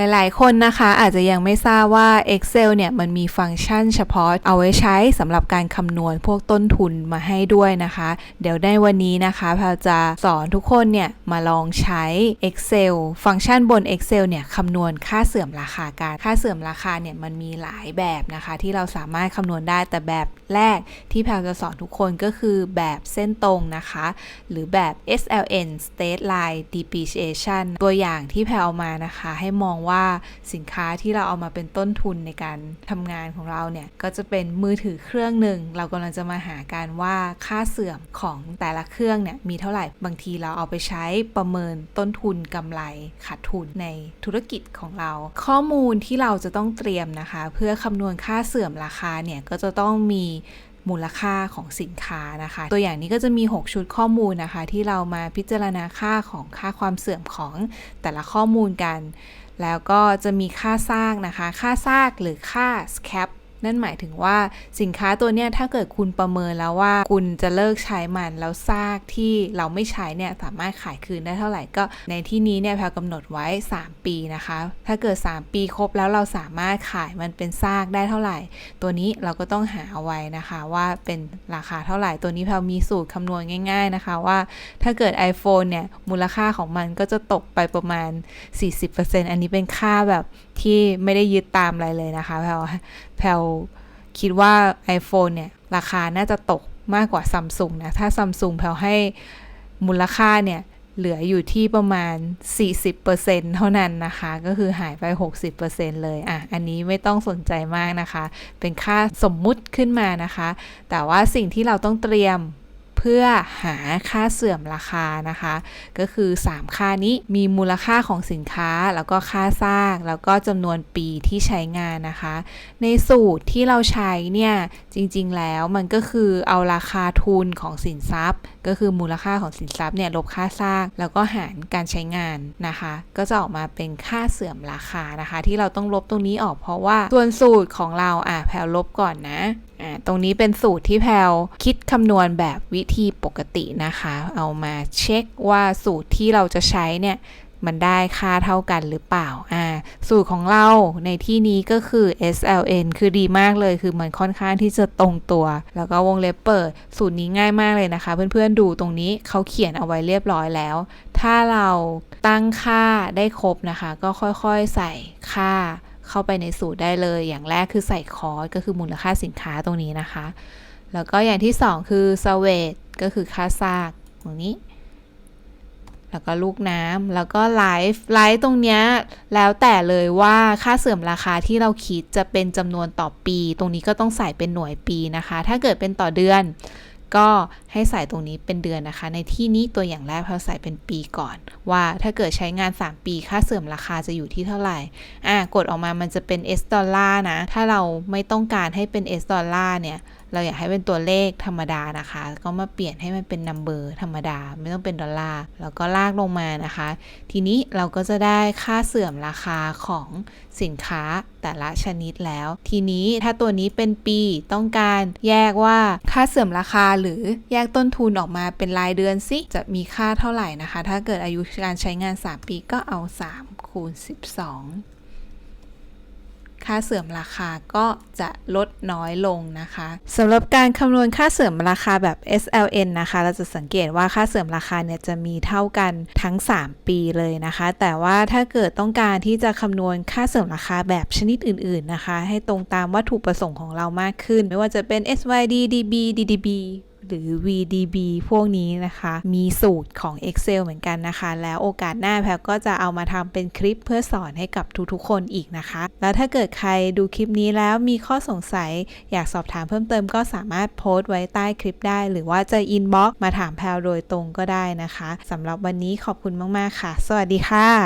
หลายๆ คนนะคะอาจจะยังไม่ทราบว่า Excel เนี่ยมันมีฟังก์ชันเฉพาะเอาไว้ใช้สำหรับการคำนวณพวกต้นทุนมาให้ด้วยนะคะ เดี๋ยวในวันนี้นะคะแพลจะสอนทุกคนเนี่ยมาลองใช้ Excel ฟังก์ชันบน Excel เนี่ยคำนวณค่าเสื่อมราคาการค่าเสื่อมราคาเนี่ยมันมีหลายแบบนะคะ ที่เราสามารถคำนวณได้แต่แบบแรกที่แพลจะสอนทุกคนก็คือแบบเส้นตรงนะคะ หรือแบบ SLN Straight Line Depreciation ตัวอย่างที่แพลเอามานะคะ ให้มองว่าว่าสินค้าที่เราเอามาเป็นต้นทุนในการทำงานของเราเนี่ย ก็จะเป็นมือถือเครื่องหนึ่ง เรากำลังจะมาหาการว่าค่าเสื่อมของแต่ละเครื่องเนี่ยมีเท่าไหร่บางทีเราเอาไปใช้ประเมินต้นทุนกำไรขาดทุนในธุรกิจของเรา ข้อมูลที่เราจะต้องเตรียมนะคะ เพื่อคำนวณค่าเสื่อมราคาเนี่ยก็จะต้องมี มูลค่าของสินค้านะคะ ตัวอย่างนี้ก็จะมี 6 ชุดข้อมูลนะคะ ที่เรามาพิจารณาค่าของค่าความเสื่อมของแต่ละข้อมูลกัน แล้วก็จะมีค่าซากนะคะ ค่าซากหรือค่า scrap นั่นหมายถึงว่าสินค้าตัวเนี้ยถ้าเกิดคุณประเมินแล้วว่าคุณจะเลิกใช้มันแล้วซากที่เราไม่ใช้เนี่ยสามารถขายคืนได้เท่าไหร่ก็ ในที่นี้เนี่ยแพลกำหนดไว้ 3 ปีนะคะ ถ้าเกิด 3 ปีครบแล้วเราสามารถขายมันเป็นซากได้เท่าไหร่ ตัวนี้เราก็ต้องหาเอาไว้นะคะว่าเป็นราคาเท่าไหร่ตัวนี้แพลมีสูตรคำนวณง่าย ๆนะคะว่า ถ้าเกิด iPhone เนี่ยมูลค่าของมันก็จะตกไปประมาณ 40%อันนี้เป็นค่าแบบ ที่ไม่ได้ยึดตามอะไรเลยนะคะแพลแพลคิดว่า iPhone เนี่ย ราคาน่าจะตกมากกว่าซัมซุงนะ ถ้าซัมซุงแพลให้มูลค่าเนี่ย เหลืออยู่ที่ประมาณ 40%เท่านั้นนะคะ ก็คือหายไป 60%เลย อะ อันนี้ไม่ต้องสนใจมากนะคะ เป็นค่าสมมุติขึ้นมานะคะ แต่ว่าสิ่งที่เราต้องเตรียม เพื่อหาค่าเสื่อมราคานะคะ ก็คือ 3 ค่านี้มีมูลค่าของสินค้า แล้วก็ค่าสร้าง แล้วก็จำนวนปีที่ใช้งานนะคะ ในสูตรที่เราใช้เนี่ยจริงๆแล้วมันก็คือเอาราคาทุนของสินทรัพย์ ก็คือมูลค่าของสินทรัพย์เนี่ยลบค่าสร้าง แล้วก็หารการใช้งานนะคะ ก็จะออกมาเป็นค่าเสื่อมราคานะคะ ที่เราต้องลบตรงนี้ออกเพราะว่าส่วนสูตรของเราอะแพลลบก่อนนะ ตรงนี้เป็นสูตรที่แพลวคิดคำนวณแบบวิธีปกตินะคะ เอามาเช็คว่าสูตรที่เราจะใช้เนี่ยมันได้ค่าเท่ากันหรือเปล่า อ่า สูตรของเราในที่นี้ก็คือ SLN คือดีมากเลย คือมันค่อนข้างที่จะตรงตัว แล้วก็วงเล็บเปิด สูตรนี้ง่ายมากเลยนะคะ เพื่อนๆดูตรงนี้เขาเขียนเอาไว้เรียบร้อยแล้ว ถ้าเราตั้งค่าได้ครบนะคะ ก็ค่อยๆใส่ค่า เข้าไปในสูตรได้เลย อย่างแรกคือใส่คอสก็คือมูลค่าสินค้าตรงนี้นะคะ แล้วก็อย่างที่ 2 คือ s w e t ก็คือค่าซากตรงนี้ แล้วก็ลูกน้ำแล้วก็ไลฟ์ไลฟ์ตรงเนี้ยแล้วแต่เลยว่าค่าเสื่อมราคาที่เราคิดจะเป็นจำนวนต่อปี ตรงนี้ก็ต้องใส่เป็นหน่วยปีนะคะ ถ้าเกิดเป็นต่อเดือน ก็ให้ใส่ตรงนี้เป็นเดือนนะคะ ในที่นี้ตัวอย่างแรกเราใส่เป็นปีก่อน ว่าถ้าเกิดใช้งาน 3 ปีค่าเสื่อมราคาจะอยู่ที่เท่าไหร่ อ่ากดออกมามันจะเป็น S ดอลลาร์นะ ถ้าเราไม่ต้องการให้เป็น S ดอลลาร์เนี่ย เราอยากให้เป็นตัวเลขธรรมดานะคะ ก็มาเปลี่ยนให้มันเป็นนัมเบอร์ธรรมดา ไม่ต้องเป็นดอลลาร์ แล้วก็ลากลงมานะคะ ทีนี้เราก็จะได้ค่าเสื่อมราคาของสินค้าแต่ละชนิดแล้ว ทีนี้ถ้าตัวนี้เป็นปีต้องการแยกว่าค่าเสื่อมราคาหรือแยกต้นทุนออกมาเป็นรายเดือนสิจะมีค่าเท่าไหร่นะคะ ถ้าเกิดอายุการใช้งาน 3 ปีก็เอา 3 คูณ 12 ค่าเสื่อมราคาก็จะลดน้อยลงนะคะสำหรับการคำนวณค่าเสื่อมราคาแบบ SLN นะคะ เราจะสังเกตว่าค่าเสื่อมราคาเนี่ยจะมีเท่ากันทั้ง 3 ปีเลยนะคะ แต่ว่าถ้าเกิดต้องการที่จะคำนวณค่าเสื่อมราคาแบบชนิดอื่น ๆนะคะ ให้ตรงตามวัตถุประสงค์ของเรามากขึ้น ไม่ว่าจะเป็น SYD DB DDB หรือ VDB พวกนี้นะคะ มีสูตรของ Excel เหมือนกันนะคะ แล้วโอกาสหน้าแพลก็จะเอามาทำเป็นคลิปเพื่อสอนให้กับทุกๆ คนอีกนะคะ แล้วถ้าเกิดใครดูคลิปนี้แล้วมีข้อสงสัย อยากสอบถามเพิ่มเติมก็สามารถโพสต์ไว้ใต้คลิปได้ หรือว่าจะอินบ็อกมาถามแพลโดยตรงก็ได้นะคะสำหรับวันนี้ขอบคุณมากๆค่ะ สวัสดีค่ะ